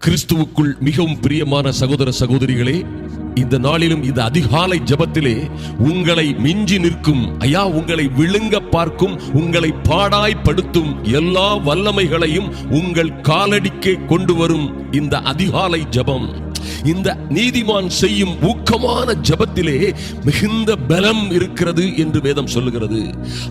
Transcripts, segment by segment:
கிறிஸ்துவுக்குள் மிகவும் பிரியமான சகோதர சகோதரிகளே இந்த நாளிலும் இந்த அதிகாலை ஜெபத்திலே உங்களை மிஞ்சி நிற்கும் ஐயா உங்களை விழுங்க பார்க்கும் உங்களை பாடாய்ப்படுத்தும் எல்லா வல்லமைகளையும் உங்கள் காலடிக்கே கொண்டு வரும் இந்த அதிகாலை ஜெபம். இந்த நீதிமான் செய்யும் ஊக்கமான ஜெபத்திலே மிகுந்த பலம் இருக்கிறது என்று வேதம் சொல்லுகிறது.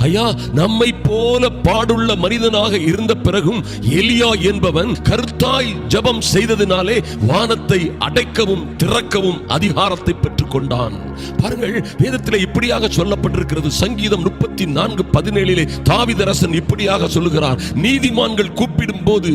ஐயா நம்மை போல பாடுள்ள மனிதனாக இருந்த பிறகும் எலியா என்பவன் கருத்தாய் ஜபம் செய்ததினாலே வானத்தை அடைக்கவும் திறக்கவும் அதிகாரத்தை பெற்றுக் கொண்டான் பாருங்கள் வேதத்தில் இப்படியாக சொல்லப்பட்டிருக்கிறது. சங்கீதம் முப்பத்தி நான்கு பதினேழிலே தாவிதரசன் இப்படியாக சொல்லுகிறார். நீதிமான்கள் கூப்பிடும் போது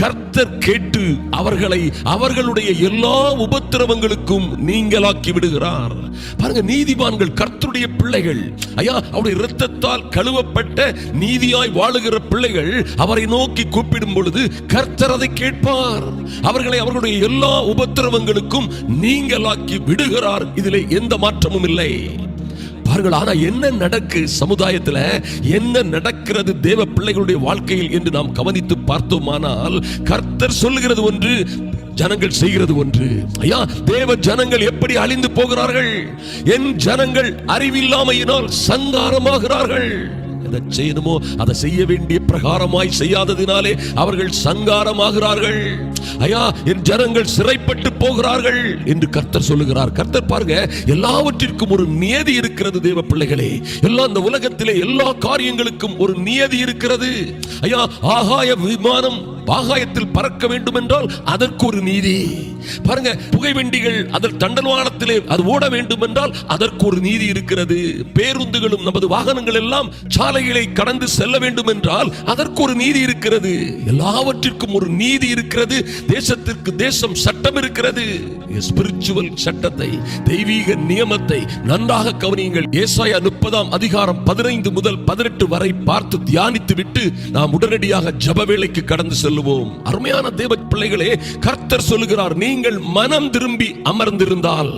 கர்த்தர் கேட்டு அவர்களை அவர்களுடைய எல்லா உபத்திரவங்களுக்கும் நீங்களாக்கி விடுகிறார். பாருங்க நீதிமான்கள் கர்த்தருடைய பிள்ளைகள். ஐயா அவருடைய இரத்தத்தால் கழுவப்பட்ட நீதியாய் வாழுகிற பிள்ளைகள் அவரை நோக்கி கூப்பிடும் பொழுது கர்த்தர் அதை கேட்பார். அவர்களை அவர்களுடைய எல்லா உபத்திரவங்களுக்கும் நீங்களாக்கி விடுகிறார். இதிலே எந்த மாற்றமும் இல்லை. பாருங்கள் ஆனா என்ன நடக்கு சமுதாயத்துல? என்ன நடக்கிறது தேவ பிள்ளைகளுடைய வாழ்க்கையில் என்று நாம் கவனித்து பார்த்தோமானால் கர்த்தர் சொல்லுகிறது ஒன்று ஜனங்கள் செய்கிறது ஒன்று. ஐயா தேவ ஜனங்கள் எப்படி அழிந்து போகிறார்கள்? என் ஜனங்கள் அறிவில்லாமையினால் சங்காரமாகிறார்கள். எதை செய்யணுமோ அதை செய்ய வேண்டிய பிரகாரமாய் செய்யாததினாலே அவர்கள் சங்காரமாகிறார்கள். ஐயா என் ஜனங்கள் சிறைப்பட்டு போகிறார்கள் என்று கர்த்தர் சொல்லுகிறார். கர்த்தர் பாருங்க எல்லாவற்றிற்கும் ஒரு நியதி இருக்கிறது தேவ பிள்ளைகளே. எல்லா இந்த உலகத்திலே எல்லா காரியங்களுக்கும் ஒரு நியதி இருக்கிறது. ஐயா ஆகாய விமானம் ஆகாயத்தில் பறக்க வேண்டும் என்றால் அதற்கு ஒரு நீதி. பாருங்க புகைவண்டிகள் அதில் தண்டல்வானத்திலே அது ஓட வேண்டும் என்றால் அதற்கு ஒரு நீதி இருக்கிறது. பேருந்துகளும் நமது வாகனங்கள் எல்லாம் சாலைகளை கடந்து செல்ல வேண்டும் என்றால் அதற்கு ஒரு நீதி இருக்கிறது. எல்லாவற்றிற்கும் ஒரு நீதி இருக்கிறது. தேசத்திற்கு தேசம் சட்டம் இருக்கிறது. ஸ்பிரிச்சுவல் சட்டத்தை தெய்வீக நியமத்தை நன்றாக கவனியுங்கள். ஏசாய முப்பதாம் அதிகாரம் பதினைந்து முதல் பதினெட்டு வரை பார்த்து தியானித்து விட்டு நாம் உடனடியாக ஜப வேலைக்கு கடந்து செல்லுவோம். அருமையான தேவ பிள்ளைகளே கர்த்தர் சொல்லுகிறார் நீங்கள் மனம் திரும்பி அமர்ந்திருந்தால்.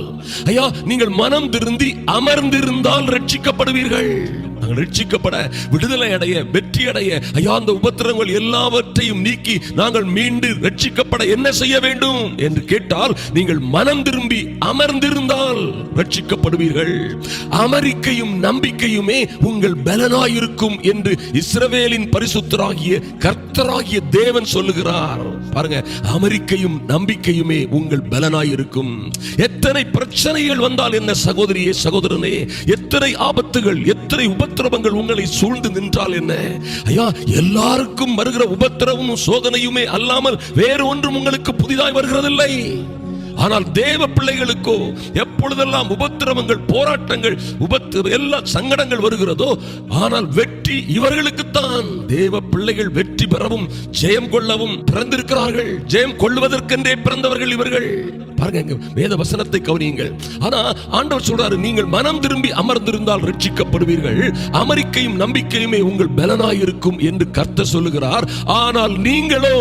ஐயா நீங்கள் மனம் திருந்தி அமர்ந்திருந்தால் ரட்சிக்கப்படுவீர்கள். நாங்கள் ரட்சிக்கப்பட விடுதலை அடைய வெற்றி அடைய ஐயா அந்த உபத்திரங்கள் எல்லாவற்றையும் நீக்கி நாங்கள் மீண்டு ரட்சிக்கப்பட என்ன செய்ய வேண்டும் என்று கேட்டால் நீங்கள் மனம் திரும்பி அமர்ந்திருந்தால் ரட்சிக்கப்படுவீர்கள் அமரிக்கையும் நம்பிக்கையுமே உங்கள் பலனாயிருக்கும் என்று இஸ்ரவேலின் பரிசுத்தராகிய கர்த்தராகிய தேவன் சொல்லுகிறார். பாருங்க அமெரிக்கையும் நம்பிக்கையுமே உங்கள் பலனாயிருக்கும். எத்தனை பிரச்சனைகள் வந்தால் என்ன சகோதரியே சகோதரனே எத்தனை ஆபத்துகள் எத்தனை உபத்திரவங்கள் உங்களை சூழ்ந்து நின்றால் என்ன? ஐயா எல்லாருக்கும் வருகிற உபத்திரவமும் சோதனையுமே அல்லாமல் வேறு ஒன்றும் உங்களுக்கு புதிதாய் வருகிறதில்லை. ஆனால் தேவ பிள்ளைகளுக்கோ எப்பொழுதெல்லாம் உபத்திரவங்கள் போராட்டங்கள் உபத்திர எல்லா சங்கடங்கள் வருகிறதோ ஆனால் வெற்றி இவர்களுக்குத்தான். தேவ பிள்ளைகள் வெற்றி பெறவும் ஜெயம் கொள்ளவும் பிறந்திருக்கிறார்கள். ஜெயம் கொள்வதற்கென்றே பிறந்தவர்கள் இவர்கள். பாருங்க வேத வசனத்தை கவனியுங்கள். ஆனா ஆண்டவர் சொல்றாரு நீங்கள் மனம் திரும்பி அமர்ந்திருந்தால் ரட்சிக்கப்படுவீர்கள். அமெரிக்கையும் நம்பிக்கையுமே உங்கள் பலனாயிருக்கும் என்று கர்த்த சொல்லுகிறார். ஆனால் நீங்களோ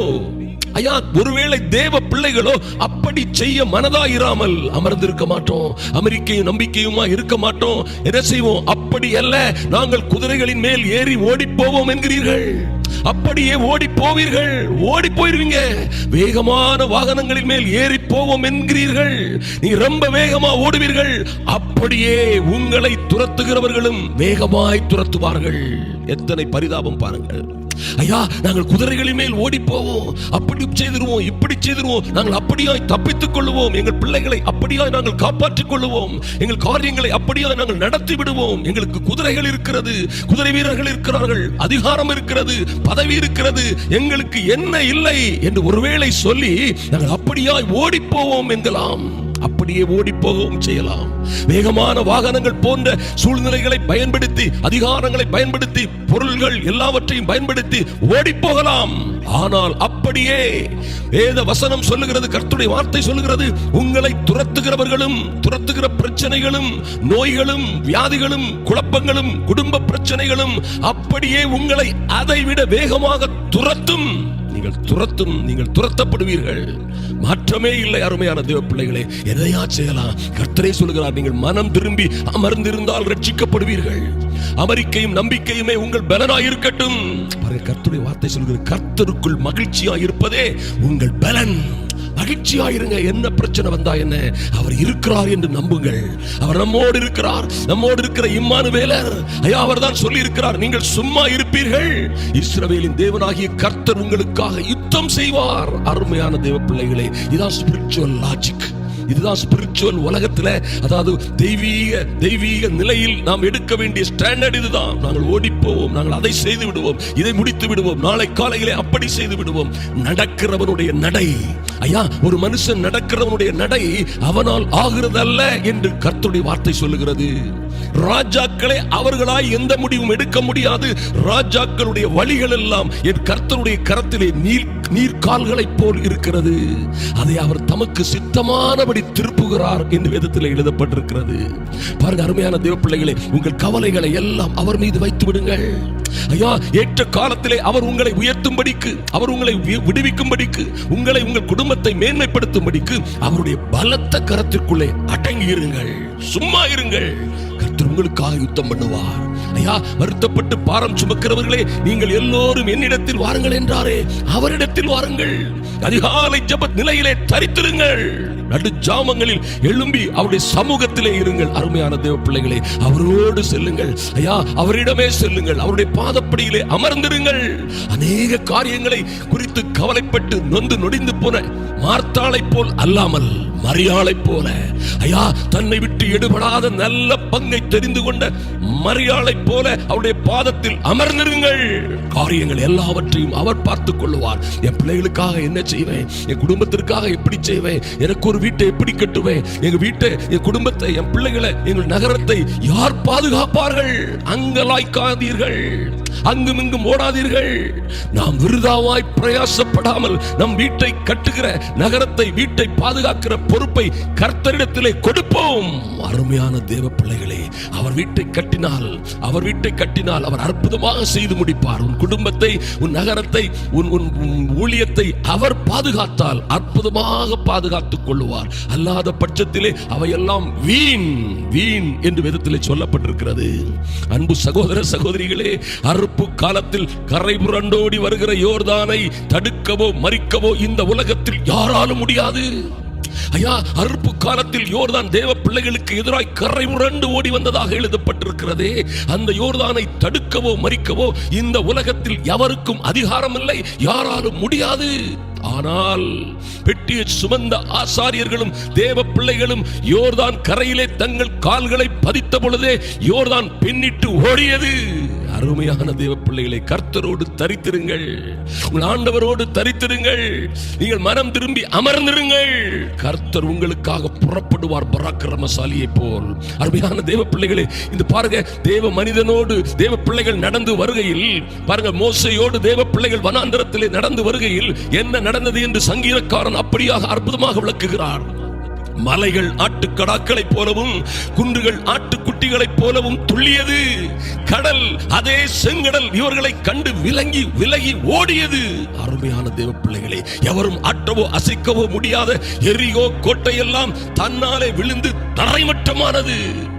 ஐயா ஒருவேளை தேவ பிள்ளைகளோ அப்படி செய்ய மனதாயிராமல் அமர்ந்திருக்க மாட்டோம். அமெரிக்கையும் நம்பிக்கையுமா இருக்க மாட்டோம். என்ன செய்வோம்? அப்படி அல்ல. நாங்கள் குதிரைகளின் மேல் ஏறி ஓடி போவோம் என்கிறீர்கள். அப்படியே ஓடி போவீர்கள் ஓடி போயிருவீங்க. வேகமான வாகனங்களின் மேல் ஏறி போவோம் என்கிறீர்கள். நீ ரொம்ப வேகமா ஓடுவீர்கள். அப்படியே உங்களை துரத்துகிறவர்களும் வேகமாய் துரத்துவார்கள். எத்தனை பரிதாபம் பாருங்கள். ஐயா நாங்கள் குதிரைகளின் மேல் ஓடி போவோம் அப்படி செய்திருவோம் இப்படி செய்திருவோம். நாங்கள் அப்படியாய் தப்பித்துக் கொள்வோம் எங்கள் பிள்ளைகளை அப்படியாய் நாங்கள் காப்பாற்றிக் கொள்வோம் எங்கள் காரியங்களை அப்படியாய் நாங்கள் நடத்தி விடுவோம். எங்களுக்கு குதிரைகள் இருக்கிறது குதிரை வீரர்கள் இருக்கிறார்கள் அதிகாரம் இருக்கிறது பதவி இருக்கிறது. எங்களுக்கு என்ன இல்லை என்று ஒருவேளை சொல்லி நாங்கள் அப்படியாய் ஓடி போவோம் என்கலாம். அப்படியே ஓடி போகவும் செய்யலாம். வேகமான வாகனங்கள் போன்ற சூழ்நிலைகளை பயன்படுத்தி அதிகாரங்களை பயன்படுத்தி பொருள்கள் எல்லாவற்றையும் பயன்படுத்தி ஓடி போகலாம் ஆனால் அப்படியே வேத வசனம் சொல்லுகிறது கர்த்துடைய வார்த்தை சொல்லுகிறது உங்களை துரத்துகிறவர்களும் துரத்துகிற பிரச்சனைகளும் நோய்களும் வியாதிகளும் குழப்பங்களும் குடும்ப பிரச்சனைகளும் அப்படியே உங்களை அதைவிட வேகமாக துரத்தும். நீங்கள் துரத்தும் நீங்கள் துரத்தப்படுவீர்கள். மாற்றமே இல்லை அருமையான தேவ பிள்ளைகளே எதையா செய்யலாம்? கர்த்தரே சொல்கிறார் நீங்கள் மனம் திரும்பி அமர்ந்திருந்தால் ரட்சிக்கப்படுவீர்கள். அமெரிக்கையும் நம்பிக்கையுமே உங்கள் பலனாய் இருக்கட்டும். கர்த்தருடைய வார்த்தை சொல்கிறது கர்த்தருக்குள் மகிழ்ச்சியாய் இருப்பதே உங்கள் பலன். மகிழ்ச்சியாயிருங்க. என்ன பிரச்சனை வந்தா என்ன? அவர் இருக்கிறார் என்று நம்புங்கள். அவர் நம்மோடு இருக்கிறார். நம்மோடு இருக்கிற இம்மானு வேலர் ஐயா அவர் தான் சொல்லி இருக்கிறார் நீங்கள் சும்மா இருப்பீர்கள். இஸ்ரவேலின் தேவனாகிய கர்த்தர் உங்களுக்காக யுத்தம் செய்வார். அருமையான தேவ பிள்ளைகளே இதான் ஸ்பிரிச்சுவல் லாஜிக் இதுதான் ஸ்பிரிச்சுவல் உலகத்தில் அதாவது தெய்வீக தெய்வீக நிலையில் நாம் எடுக்க வேண்டிய ஸ்டாண்டர்ட் இதுதான். நாங்கள் ஓடிப்போவோம் நாங்கள் அதை செய்து விடுவோம் இதை முடித்து விடுவோம் நாளை காலையிலே அப்படி செய்து விடுவோம். நடக்கிறவனுடைய நடை ஐயா ஒரு மனுஷன் நடக்கிறவனுடைய நடை அவனால் ஆகிறதல்ல என்று கர்த்தருடைய வார்த்தை சொல்லுகிறது. ராஜாக்களை அவர்களாய் எந்த முடிவும் எடுக்க முடியாது. ராஜாக்களுடைய வழிகள் எல்லாம் என் கர்த்தருடைய கரத்திலே நீர் நீர்கால்களைப் போல் இருக்கிறது. அதை அவர் தமக்கு சித்தமானபடி திருப்புகிறார் என்று வேதத்தில் எழுதப்பட்டிருக்கிறது. பாருங்க அருமையான தேவ பிள்ளைகளே உங்கள் கவலைகளை எல்லாம் அவர் மீது வைத்து விடுங்கள். ஐயா ஏற்ற காலத்திலே அவர் உங்களை உயர்த்தும்படிக்கு அவர் உங்களை விடுவிக்கும்படிக்கு உங்களை உங்கள் குடும்பத்தை மேன்மைப்படுத்தும்படிக்கு அவருடைய பலத்த கரத்திற்குள்ளே அடங்கி இருங்கள் சும்மா இருங்கள். உங்களுக்காக யுத்தம் பண்ணுவார். ஐயா வருத்தப்பட்டு பாரம் சுமக்கிறவர்களே நீங்கள் எல்லோரும் என்னிடத்தில் வாருங்கள் என்றாரே. அவரிடத்தில் வாருங்கள். அதிகாலை ஜெப நிலையிலே தரித்திருங்கள். நடு ஜாமங்களில் எழும்பி அவருடைய சமூகத்திலே இருங்கள். அருமையான தேவ பிள்ளைகளே அவரோடு செல்லுங்கள். ஐயா அவரிடமே செல்லுங்கள். அவருடைய பாதப்படியிலே அமர்ந்திருங்கள். அநேக காரியங்களை குறித்து கவலைப்பட்டு நொந்து நொடிந்து போன மார்த்தாளை போல் அல்லாமல் மரியாளைப் போல. ஐயா தன்னை விட்டு எடுபடாத நல்ல பங்கை தெரிந்து கொண்ட மரியாளைப் போல அவருடைய பாதத்தில் அமர்ந்திருங்கள். காரியங்கள் எல்லாவற்றையும் அவர் பார்த்துக் கொள்ளுவார். என் பிள்ளைகளுக்காக என்ன செய்வேன்? என் குடும்பத்திற்காக எப்படி செய்வேன்? எனக்கு ஒரு வீட்டை எப்படி கட்டுவேன்? எங்க வீட்டை என் குடும்பத்தை என் பிள்ளைகளை எங்கள் நகரத்தை யார் பாதுகாப்பார்கள்? அங்கலாய்க்காதீர்கள். அங்கும் இங்கும் ஓடாதீர்கள். நாம் விருதாவாய் பிரயாசப்படாமல் நம் வீட்டை கட்டுகிற நகரத்தை வீட்டை பாதுகாக்கிற பொறுப்பை கர்த்தரிடத்திலே கொடுப்போம். அருமையான தேவ பிள்ளைகளே அவர் வீட்டை கட்டினால் அவர் வீட்டை கட்டினால் அவர் அற்புதமாக செய்து முடிப்பார். உன் குடும்பத்தை உன் நகரத்தை உன் உன் ஊழியத்தை அவர் பாதுகாத்தால் அற்புதமாக பாதுகாத்துக் கொள்ளுவார். அல்லாத பட்சத்திலே அவையெல்லாம் வீண் வீண் என்று விதத்திலே சொல்லப்பட்டிருக்கிறது. அன்பு சகோதர சகோதரிகளே அறுப்பு காலத்தில் கரை புரண்டோடி வருகிற யோர்தானை தடுக்கவோ மறிக்கவோ இந்த உலகத்தில் யாராலும் முடியாது. ஐயா அறுப்பு காலத்தில் யோர்தான் தேவ பிள்ளைகளுக்கு எதிராய் கரை முரண்டு ஓடி வந்ததாக எழுதப்பட்டிருக்கிறதே. அந்த யோர்தானை தடுக்கவோ மறிக்கவோ இந்த உலகத்தில் எவருக்கும் அதிகாரம் இல்லை யாராலும் முடியாது. ஆனால் பெட்டியை சுமந்த ஆசாரியர்களும் தேவ பிள்ளைகளும் யோர்தான் கரையிலே தங்கள் கால்களை பதித்த பொழுதே யோர்தான் பின்னிட்டு ஓடியது. அருமையான தேவ பிள்ளைகளை கர்த்தரோடு தரித்திருங்கள். உங்கள் ஆண்டவரோடு தரித்திருங்கள். நீங்கள் மனம் திரும்பி அமர்ந்திருங்கள். கர்த்தர் உங்களுக்காக புறப்படுவார் பராக்கிரமசாலியை போல். அருமையான தேவ பிள்ளைகளை இந்த பாருங்க தேவ மனிதனோடு தேவ பிள்ளைகள் நடந்து வருகையில் பாருங்க மோசையோடு தேவ பிள்ளைகள் வனாந்திரத்திலே நடந்து வருகையில் என்ன நடந்தது என்று சங்கீதக்காரன் அப்படியாக அற்புதமாக விளக்குகிறார் மலைகள் ஆட்டுக்கடாக்களைப் போலவும் குன்றுகள் ஆட்டுக்குட்டிகளைப் போலவும் துள்ளியது. கடல் அதே செங்கடல் இவர்களை கண்டு விலங்கி விலகி ஓடியது. அருமையான தேவ பிள்ளைகளே எவரும் ஆட்டவோ அசைக்கவோ முடியாத எரியோ கோட்டையெல்லாம் தன்னாலே விழுந்து தரைமட்டமானது.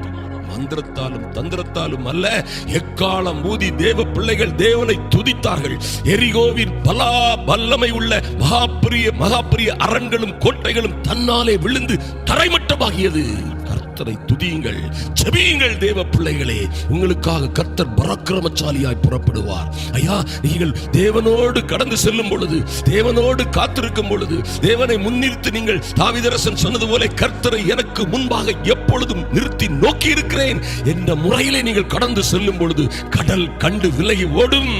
மந்திரத்தாலும் தந்திரத்தாலும் அல்ல எக்காலம் ஊதி தேவ பிள்ளைகள் தேவனை துதித்தார்கள். எரிகோவின் பலா வல்லமை உள்ள மகாபிரிய மகாபிரிய அரண்களும் கோட்டைகளும் தன்னாலே விழுந்து தரைமட்டமாகியது. கர்த்தரை துதியுங்கள். செபியுங்கள் தேவ பிள்ளைகளே. உங்களுக்காக கர்த்தர் பராக்கிரமசாலியாய் புறப்படுவார். ஐயா நீங்கள் தேவனோடு கடந்து செல்லும் பொழுது தேவனோடு காத்திருக்கும் பொழுது தேவனை முன்னிறுத்தி நீங்கள் தாவிதரசன் சொன்னது போல கர்த்தரை எனக்கு முன்பாக எப்பொழுதும் நிறுத்தி நோக்கி இருக்கிறேன் என்ற முறையிலே நீங்கள் கடந்து செல்லும் பொழுது கடல் கண்டு விலகி ஓடும்.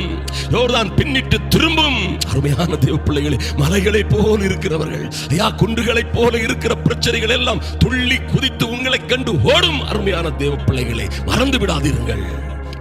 யோர்தான் பின்னிட்டு திரும்பும். அருமையான தேவ பிள்ளைகளே மலைகளை போல் இருக்கிறவர்கள். ஐயா குன்றுகளைப் போல இருக்கிற பிரச்சனைகள் எல்லாம் துள்ளி குதித்து உங்களை கண்டு ஓடும் அருமையான தேவ பிள்ளைகளை மறந்து விடாதீர்கள்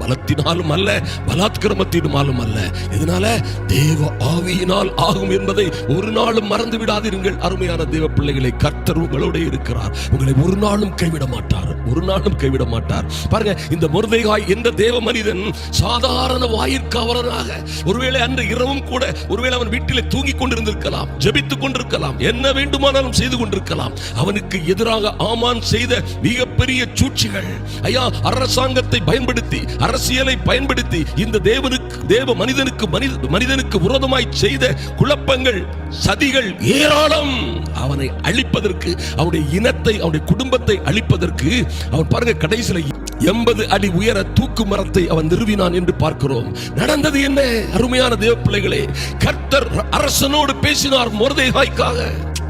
பலத்தினாலும் அல்ல பலாத்கிரமத்தினாலும் அல்ல இதனால தேவ ஆவியினால் ஆகும் என்பதை ஒரு நாளும் மறந்து விடாதீர்கள். அருமையான தேவ பிள்ளைகளை கர்த்தர் உங்களோட இருக்கிறார். உங்களை ஒரு நாளும் கைவிட மாட்டார். ஒரு நாளும் கைவிட மாட்டார். பாருங்க இந்த முருதைகாய் எந்த தேவ மனிதன் சாதாரண வாயிற்காவலராக ஒருவேளை அன்று இரவும் கூட ஒருவேளை அவன் வீட்டிலே தூங்கிக் கொண்டிருந்திருக்கலாம் ஜபித்துக் கொண்டிருக்கலாம் என்ன வேண்டுமானாலும் செய்து கொண்டிருக்கலாம் அவனுக்கு எதிராக ஆமான் செய்த மிக மிகப்பெரிய சூழ்ச்சிகள். ஐயா அரசாங்கத்தை பயன்படுத்தி அரசியலை பயன்படுத்தி இந்த தேவனுக்கு தேவ மனிதனுக்கு மனித மனிதனுக்கு விரோதமாய் செய்த குழப்பங்கள் சதிகள் ஏராளம். அவனை அழிப்பதற்கு அவனுடைய இனத்தை அவனுடைய குடும்பத்தை அழிப்பதற்கு அவன் பாருங்க கடைசியில எண்பது அடி உயர தூக்கு மரத்தை அவன் நிறுவினான் என்று பார்க்கிறோம். நடந்தது என்ன? அருமையான தேவ பிள்ளைகளே கர்த்தர் அரசனோடு பேசினார் முரதேகாய்க்காக.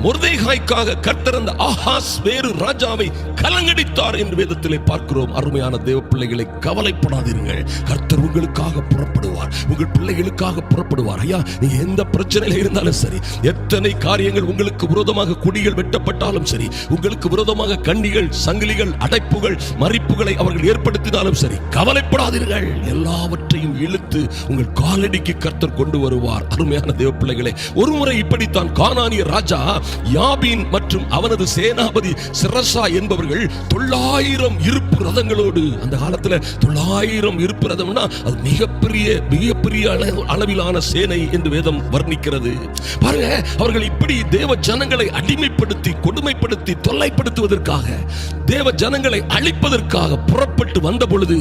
மொர்தேகாய்க்காக கர்த்தர் அந்த ஆஹாஸ் வேறு ராஜாவை கலங்கடித்தார் என்று வேதத்திலே பார்க்கிறோம். அருமையான தேவ பிள்ளைகளை கவலைப்படாதீர்கள். கர்த்தர் உங்களுக்காக புறப்படுவார். உங்கள் பிள்ளைகளுக்காக புறப்படுவார். ஐயா நீங்க எந்த பிரச்சனையில இருந்தாலும் சரி எத்தனை காரியங்கள் உங்களுக்கு விரோதமாக குடிகள் வெட்டப்பட்டாலும் சரி உங்களுக்கு விரோதமாக கண்ணிகள் சங்கிலிகள் அடைப்புகள் மறிப்புகளை அவர்கள் ஏற்படுத்தினாலும் சரி கவலைப்படாதீர்கள். எல்லாவற்றையும் இழுத்து உங்கள் காலடிக்கு கர்த்தர் கொண்டு வருவார். அருமையான தேவ பிள்ளைகளை ஒருமுறை இப்படித்தான் கானானிய ராஜா யாபீன் மற்றும் அவனது சேனாபதி சிரசா என்பவர்கள் தொள்ளாயிரம் இருப்பு ரதங்களோடு அந்த காலத்தில் தொள்ளாயிரம் இருப்பு ரதம்னா அது மிகப்பெரிய மிகப்பெரிய அளவிலான சேனை என்று வேதம் வர்ணிக்கிறது. பாருங்க அவர்கள் இப்படி தேவ ஜனங்களை அடிமைப்படுத்தி கொடுமைப்படுத்தி தொல்லைப்படுத்துவதற்காக தேவ ஜனங்களை அழிப்பதற்காக புறப்பட்டு வந்த பொழுது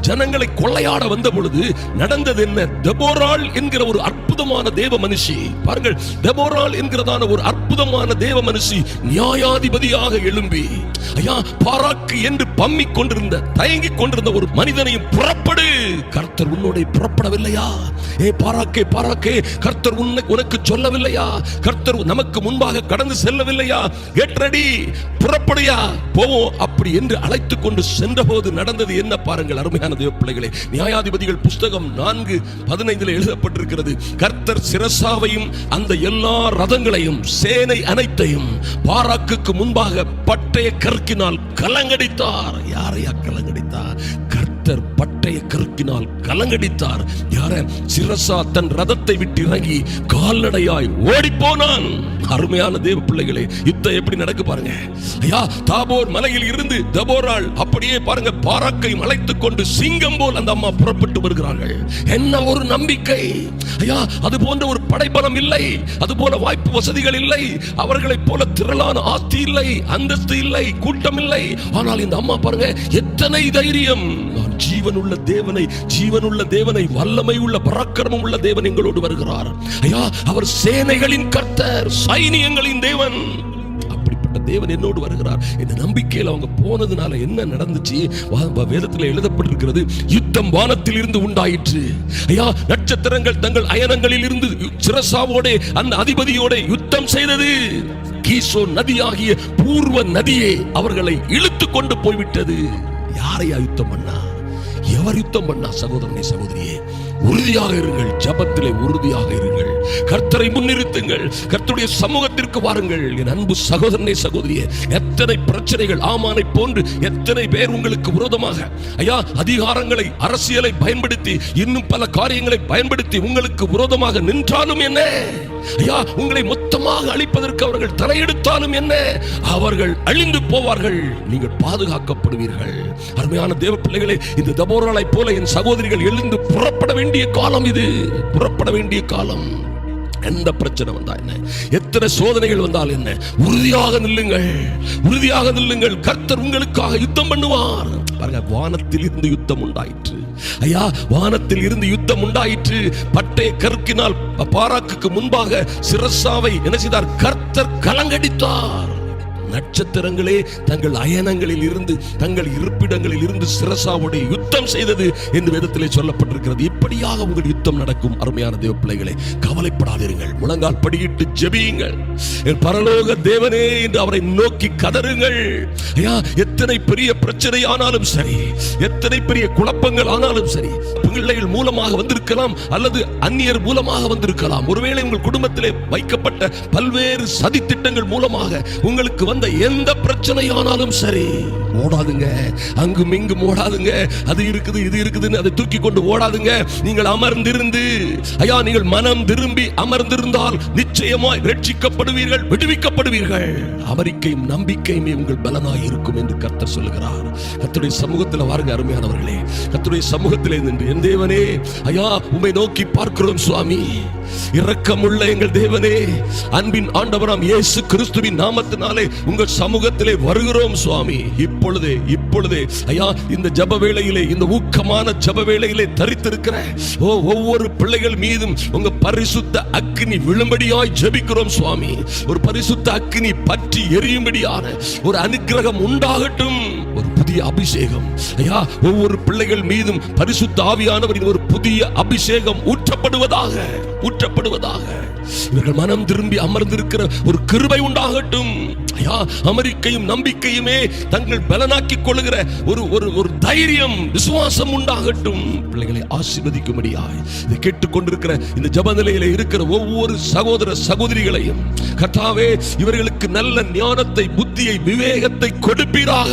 ஜனங்களை கொள்ளையாட வந்த பொழுது நடந்தது என்ன தெபோரால் என்கிற ஒரு அற்புதமான தேவ மனுஷி. பாருங்கள் தெபோரால் என்கிறதான ஒரு அற்புத அற்புதமான தேவ மனுஷி நியாயாதிபதியாக எழும்பி ஐயா பாராக்கு என்று பம்மிக் கொண்டிருந்த தயங்கிக் கொண்டிருந்த ஒரு மனிதனையும் புறப்படு. கர்த்தர் உன்னோட புறப்படவில்லையா? ஏ பாராக்கே பாராக்கே கர்த்தர் உன்னை உனக்கு சொல்லவில்லையா? கர்த்தர் நமக்கு முன்பாக கடந்து செல்லவில்லையா? Get ready புறப்படியா? போவோம் அப்படி என்று அழைத்துக் கொண்டு சென்றபோது நடந்தது என்ன பாருங்கள் அருமையான தேவ பிள்ளைகளே. நியாயாதிபதிகள் புஸ்தகம் நான்கு பதினைந்தில் எழுதப்பட்டிருக்கிறது கர்த்தர் சிரசாவையும் அந்த எல்லா ரதங்களையும் சேன அனைத்தையும் பாராக்குக்கு முன்பாக பட்டய கற்கினால் கலங்கடித்தார். யாரையா கலங்கடித்தார்? கர்த்தர் பட்டய கருக்கினால் கலங்கடித்தார். யார சிரசா தன் ரதத்தை விட்டு இறங்கி கால்நடையாய் ஓடி போனான் அருமையான தேவ பிள்ளைகளே யுத்தம் எப்படி நடக்கு பாருங்க. ஐயா தாபோர் மலையில் இருந்து தபோரால் அப்படியே பாருங்க பாராக்கை அழைத்துக் கொண்டு சிங்கம் போல் அந்த அம்மா புறப்பட்டு வருகிறார்கள். என்ன ஒரு நம்பிக்கை. ஐயா அது போன்ற ஒரு படைபலம் இல்லை. அது போல வாய்ப்பு வசதிகள் இல்லை. அவர்களைப் போல திரளான ஆஸ்தி இல்லை அந்தஸ்து இல்லை கூட்டம் இல்லை. ஆனால் இந்த அம்மா பாருங்க எத்தனை தைரியம். நான் ஜீவனுள்ள தேவனை ஜீவனுள்ள தேவனை வல்லமை உள்ள பராக்கிரமம் உள்ள தேவன் எங்களோடு வருகிறார். ஐயா அவர் சேனைகளின் கர்த்தர் சைனியங்களின் தேவன். அப்படிப்பட்ட தேவன் என்னோடு வருகிறார். இந்த நம்பிக்கையில் அவங்க போனதுனால என்ன நடந்துச்சு? வேதத்தில் எழுதப்பட்டிருக்கிறது யுத்தம் வானத்தில் இருந்து உண்டாயிற்று. ஐயா நட்சத்திரங்கள் தங்கள் அயனங்களில் இருந்து சிரசாவோட அந்த அதிபதியோட யுத்தம் செய்தது. கீசோ நதியாகிய பூர்வ நதியே அவர்களை இழுத்து கொண்டு போய்விட்டது. யாரையா யுத்தம் பண்ணா? எவர் யுத்தம் பண்ணா சகோதரனை சகோதரியே? உறுதியாக இருங்கள் ஜபத்திலே உறுதியாக இருங்கள். கர்த்தரை முன்னிறுத்துங்கள் கர்த்தருடைய சமூகத்திற்கு வாருங்கள். என் அன்பு சகோதரனை சகோதரியே எத்தனை பிரச்சனைகள் ஆமானை போன்று எத்தனை பேர் உங்களுக்கு விரோதமாக ஐயா அதிகாரங்களை அரசியலை பயன்படுத்தி இன்னும் பல காரியங்களை பயன்படுத்தி உங்களுக்கு விரோதமாக நின்றாலும் என்ன? ஐயா உங்களை மொத்தமாக அழிப்பதற்கு அவர்கள் தலையெடுத்தாலும் என்ன? அவர்கள் அழிந்து போவார்கள். நீங்கள் பாதுகாக்கப்படுவீர்கள். அருமையான தேவ பிள்ளைகளே இந்த தபோரலை போல என் சகோதரிகள் எழுந்து புறப்பட வேண்டிய காலம் இது. புறப்பட வேண்டிய காலம். எந்த பிரச்சனை வந்தா என்ன? எத்தனை சோதனைகள் வந்தால் என்ன? உறுதியாக நில்லுங்கள். உறுதியாக நில்லுங்கள். கர்த்தர் உங்களுக்காக யுத்தம் பண்ணுவார். பாருங்க வானத்தில் இருந்து யுத்தம் உண்டாயிற்று. ஐயா வானத்தில் இருந்து யுத்தம் உண்டாயிற்று. பட்டை கற்கினால் பாராக்குக்கு முன்பாக சிரசாவை என்ன செய்தார்? கர்த்தர் கலங்கடித்தார். நட்சத்திரங்களே தங்கள் அயனங்களில் இருந்து தங்கள் இருப்பிடங்களில் இருந்து சிரசாவுடைய யுத்தம் செய்தது என்று வேதத்திலே சொல்லப்பட்டிருக்கிறது. இப்படியாக உங்கள் யுத்தம் நடக்கும் அருமையான தேவ பிள்ளைகளே. கவலைப்படாதீர்கள். முழங்கால் படியிட்டு ஜெபியுங்கள். என் பரலோக தேவனே என்று அவரை நோக்கி கதறுங்கள். ஐயா எத்தனை பெரிய பிரச்சனை ஆனாலும் சரி எத்தனை பெரிய குழப்பங்கள் ஆனாலும் சரி பிள்ளைகள் மூலமாக வந்திருக்கலாம் அல்லது அந்நியர் மூலமாக வந்திருக்கலாம். ஒருவேளை உங்கள் குடும்பத்திலே வைக்கப்பட்ட பல்வேறு சதித்திட்டங்கள் மூலமாக உங்களுக்கு வந்த எந்த பிரச்சனையானாலும் சரி. ஓடாதுங்க. அங்கும் இங்கும் ஓடாதுங்க. அது இருக்குது இது இருக்குதுன்னு அதை தூக்கி கொண்டு ஓடாதுங்க. நீங்கள் அமர்ந்திருந்து ஐயா நீங்கள் மனம் திரும்பி அமர்ந்திருந்தால் நிச்சயமாய் ரட்சிக்கப்படுவீர்கள் விடுவிக்கப்படுவீர்கள். அமெரிக்கையும் நம்பிக்கையுமே உங்கள் பலனாய் இருக்கும் என்று கர்த்தர் சொல்லுகிறார். கத்துடைய சமூகத்தில் வாருங்க அருமையானவர்களே. கத்துடைய சமூகத்தில் நின்று என் தேவனே ஐயா உம்மை நோக்கி பார்க்கிறோம் சுவாமி. இரக்கமுள்ள எங்கள் தேவனே. அன்பின் ஆண்டவராம் இயேசு கிறிஸ்துவின் நாமத்தினாலே உங்க சமூகத்திலே வருகிறோம் சுவாமி. இப்பொழுதே இப்பொழுதே. ஐயா இந்த ஜப வேளையிலே இந்த ஊக்கமான ஜப வேளையிலே தரித்திருக்கிற ஓ ஒவ்வொரு பிள்ளைகள் மீதும் உங்க பரிசுத்த அக்னி விழும்படியாய் ஜபிக்கிறோம் சுவாமி. ஒரு பரிசுத்த அக்னி பற்றி எரியும்படியான ஒரு அனுக்கிரகம் உண்டாகட்டும். ஒரு புதிய அபிஷேகம். ஐயா ஒவ்வொரு பிள்ளைகள் மீதும் பரிசுத்த ஆவியானவரின் ஒரு புதிய அபிஷேகம் ஊற்றப்படுவதாக ஊற்றப்படுவதாக. இவர்கள் மனம் திரும்பி அமர்ந்திருக்கிற ஒரு கிருபை உண்டாகட்டும். அமெரிக்கையும் நம்பிக்கையுமே தங்கள் பலனாக்கிக் கொள்ளுகிற ஒரு ஒரு ஒரு தைரியம் விசுவாசம் உண்டாகட்டும். பிள்ளைகளை ஆசீர்வதிக்கும்படியாய் இதை கேட்டுக்கொண்டிருக்கிற இந்த ஜபநிலையில இருக்கிற ஒவ்வொரு சகோதர சகோதரிகளையும் கர்த்தாவே இவர்களுக்கு நல்ல ஞானத்தை புத்தியை விவேகத்தை கொடுப்பீராக.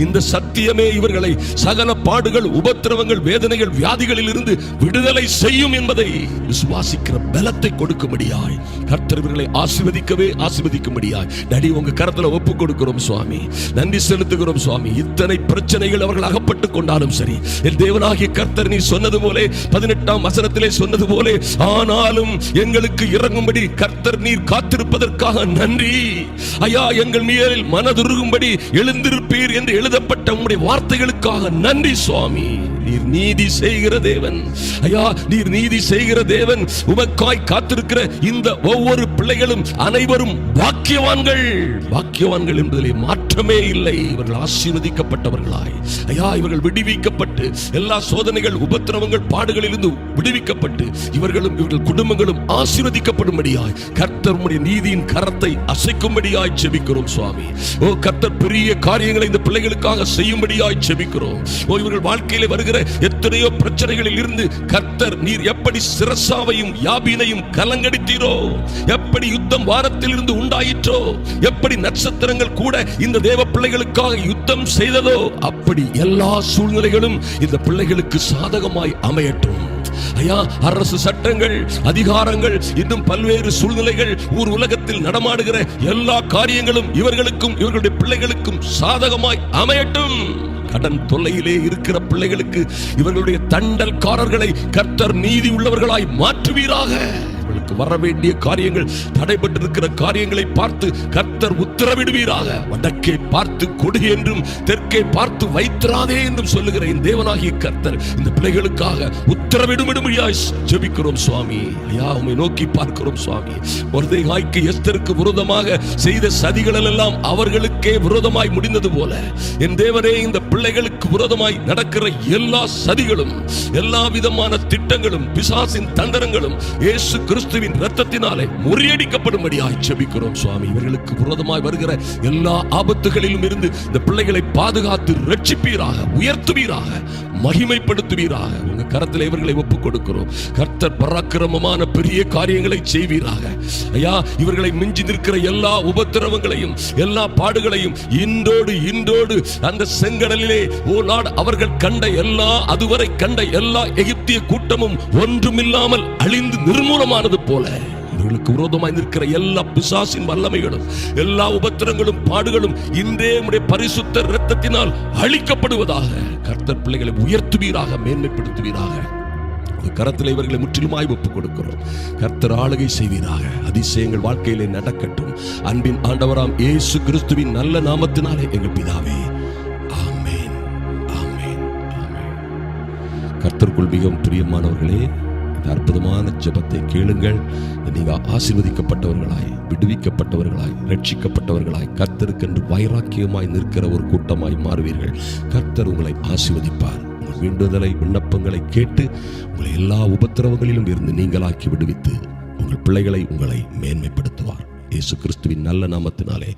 இந்த சத்தியமே இவர்களை சகல பாடுகள் உபத்திரவங்கள் வேதனைகள் வியாதிகளில் இருந்து விடுதலை செய்யும் என்பதை விசுவாசிக்கிற பலத்தை கொடுக்கும்படியாய். கர்த்தர் இவர்களை ஆசிர்வதிக்கவே ஆசிர்வதிக்கும்படியாய். நடி உங்க கரத்துல ஒப்பு கொடுக்கிறோம் சுவாமி. நன்றி செலுத்துகிறோம் சுவாமி. இத்தனை பிரச்சனைகள் அவர்கள் அகப்பட்டு கொண்டாலும் சரி என் தேவனாகிய கர்த்தர் நீ சொன்னது போலே பதினெட்டாம் வசனத்திலே சொன்னது போலே ஆனாலும் எங்களுக்கு இறங்கும்படி கர்த்தர் நீர் காத்திருப்பதற்காக நன்றி. ஐயா எங்கள் மேலில் மனதுருகும்படி எழுந்திருப்பீர் என்று எழுதப்பட்ட உங்களுடைய வார்த்தைகளுக்காக நன்றி சுவாமி. நீர் நீதி செய்கிற தேவன். ஐயா நீர் நீதி செய்கிற தேவன். உமக்காய் காத்திருக்கிற இந்த ஒவ்வொரு பிள்ளைகளும் அனைவரும் பாக்கியவான்கள். பாக்கியவான்கள் என்பதிலே மாற்றமே இல்லை. இவர்கள் ஆசீர்வதிக்கப்பட்டவர்களாய். ஐயா இவர்கள் விடுவிக்கப்பட்டு எல்லா சோதனைகள் உபத்திரவங்கள் பாடுகளிலிருந்து விடுவிக்கப்பட்டு இவர்களும் இவர்கள் குடும்பங்களும் ஆசீர்வதிக்கப்படும்படியாய் கர்த்தர் நீதியின் கரத்தை அசைக்கும்படியாய் ஜெபிக்கிறோம் சுவாமி. ஓ கர்த்தர் பெரிய காரியங்களை இந்த பிள்ளைகளுக்காக செய்யும்படியாய் ஜெபிக்கிறோம். ஓ இவர்கள் வாழ்க்கையில வருகிற எத்தனையோ பிரச்சனைகளில் இருந்து கர்த்தர் நீர் எப்படி சிரசாவையும் யாபீனையும் கலங்கடித்தீரோ எப்படி யுத்தம் வாரத்தில் இருந்து உண்டாயிற்றோ எப்படி நட்சத்திரங்கள் கூட இந்த தேவ பிள்ளைகளுக்காக யுத்தம் செய்ததோ அப்படி எல்லா சூழ்நிலைகளும் இந்த பிள்ளைகளுக்கு சாதகமாய் அமையட்டும். ஐயா அரசு சட்டங்கள் அதிகாரங்கள் இன்னும் பல்வேறு சூழ்நிலைகள் ஊர் உலகத்தில் நடமாடுகிற எல்லா காரியங்களும் இவர்களுக்கும் இவர்களுடைய பிள்ளைகளுக்கும் சாதகமாய் அமையட்டும். கடன் தொல்லையிலே இருக்கிற பிள்ளைகளுக்கு இவர்களுடைய தண்டல்காரர்களை கர்த்தர் நீதி உள்ளவர்களாய் மாற்றுவீராக. இவர்களுக்கு வர வேண்டிய காரியங்கள் தடைபட்டிருக்கிற காரியங்களை பார்த்து கர்த்தர் உத்தரவிடுவீராக. வடக்கே பார்த்து கொடு என்றும் தெற்கே பார்த்து வைத்திராதே என்றும் சொல்லுகிற என் தேவனாகிய கர்த்தர் இந்த பிள்ளைகளுக்காக உத்தரவிடும்படியாய் ஜெபிக்கிறோம் சுவாமி. ஐயா உம்மை நோக்கி பார்க்கிறோம் சுவாமி. மொர்தேகாய்க்கு எஸ்தருக்கு விரோதமாக செய்த சதிகள் எல்லாம் அவர்களுக்கே விரோதமாய் முடிந்தது போல. என் தேவரே இந்த பிள்ளைகளுக்கு விரோதமாய் நடக்கிற எல்லா சதிகளும் எல்லா விதமான திட்டங்களும் பிசாசின் தந்திரங்களும் இயேசு கிறிஸ்து இயேசுவின் ரத்தத்தினாலே முறியடிக்கப்படும்படியாய் செபிக்கிறோம் சுவாமி. இவர்களுக்கு புரதமாய் வருகிற எல்லா ஆபத்துகளிலும் இருந்து இந்த பிள்ளைகளை பாதுகாத்து ரட்சிப்பீராக உயர்த்துவீராக. மகிமைப்படுத்துவீராக. உங்க கரத்தில் இவர்களை ஒப்புக் கொடுக்கிறோம் கர்த்தர் பராக்கிரமமான பெரிய காரியங்களை செய்வீராக. ஐயா இவர்களை மிஞ்சி நிற்கிற எல்லா உபத்திரவங்களையும் எல்லா பாடுகளையும் இன்றோடு இன்றோடு அந்த செங்கடலிலே ஓ நாடு அவர்கள் கண்ட எல்லா அதுவரை கண்ட எல்லா எகிப்திய கூட்டமும் ஒன்றுமில்லாமல் அழிந்து நிர்மூலமானது போல. அவர்களுக்கு விரோதமாய் நிற்கிற எல்லா பிசாசின் வல்லமைகளும் எல்லா உபத்திரங்களும் பாடுகளும் இன்றே உம்முடைய பரிசுத்த இரத்தத்தினால் அழிக்கப்படுவதாக கர்த்தர் பிள்ளைகளை உயர்த்துவீராக மேன்மைப்படுத்துவீராக. கரத்தில் இவர்களை முற்றிலுமாய் ஒப்புக் கொடுக்கிறோம் கர்த்தர் ஆளுகை செய்வீராக. அதிசயங்கள் வாழ்க்கையிலே நடக்கட்டும். அன்பின் ஆண்டவராம் இயேசு கிறிஸ்துவின் நல்ல நாமத்தினாலே எங்கள் பிதாவே. ஆமேன். ஆமேன். ஆமென். கர்த்தருக்குள் மிகவும் பிரியமானவர்களே இந்த அற்புதமான ஜபத்தை கேளுங்கள். நீங்கள் ஆசீர்வதிக்கப்பட்டவர்களாய் விடுவிக்கப்பட்டவர்களாய் ரட்சிக்கப்பட்டவர்களாய் கர்த்தருக்கென்று வைராக்கியமாய் நிற்கிற ஒரு கூட்டமாய் மாறுவீர்கள். கர்த்தர் உங்களை ஆசீர்வதிப்பார். உங்கள் வேண்டுதலை விண்ணப்பங்களை கேட்டு உங்களை எல்லா உபத்திரவங்களிலும் இருந்து நீங்களாக்கி விடுவித்து உங்கள் பிள்ளைகளை உங்களை மேன்மைப்படுத்துவார். இயேசு கிறிஸ்துவின் நல்ல நாமத்தினாலே